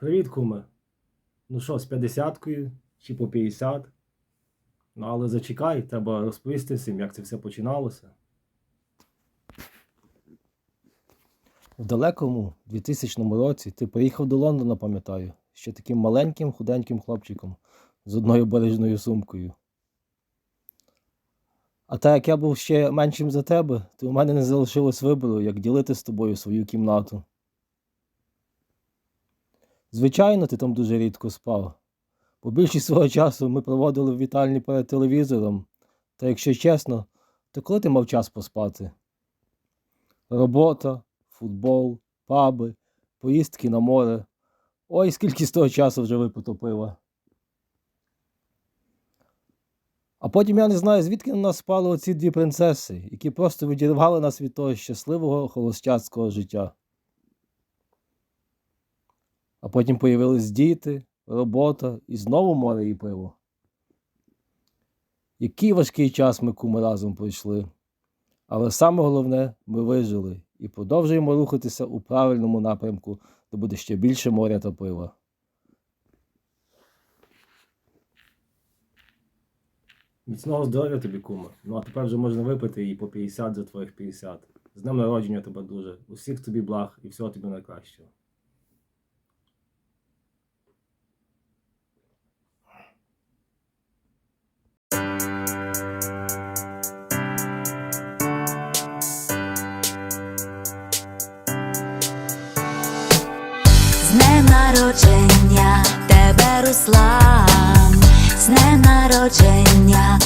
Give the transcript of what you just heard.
Привіт, куме. Ну що, з 50-кою чи по 50? Ну, але зачекай, треба розповісти всім, як це все починалося. В далекому 2000 році ти поїхав до Лондона, пам'ятаю, ще таким маленьким худеньким хлопчиком з одною бережною сумкою. А так як я був ще меншим за тебе, то у мене не залишилось вибору, як ділити з тобою свою кімнату. Звичайно, ти там дуже рідко спав. Бо більшість свого часу ми проводили в вітальні перед телевізором. Та якщо чесно, то коли ти мав час поспати? Робота, футбол, паби, поїздки на море. Ой, скільки з того часу вже випито пива. А потім я не знаю, звідки на нас спали оці дві принцеси, які просто відірвали нас від того щасливого холостяцького життя. Потім появились діти, робота і знову море і пиво. Який важкий час ми куми разом пройшли. Але саме головне, ми вижили і продовжуємо рухатися у правильному напрямку, де буде ще більше моря та пива. Міцного здоров'я тобі, куме. Ну а тепер вже можна випити і по 50 за твоїх 50. З днем народження тебе дуже. Усіх тобі благ і всього тобі найкращого. Народження тебе, Руслан, з днем народження,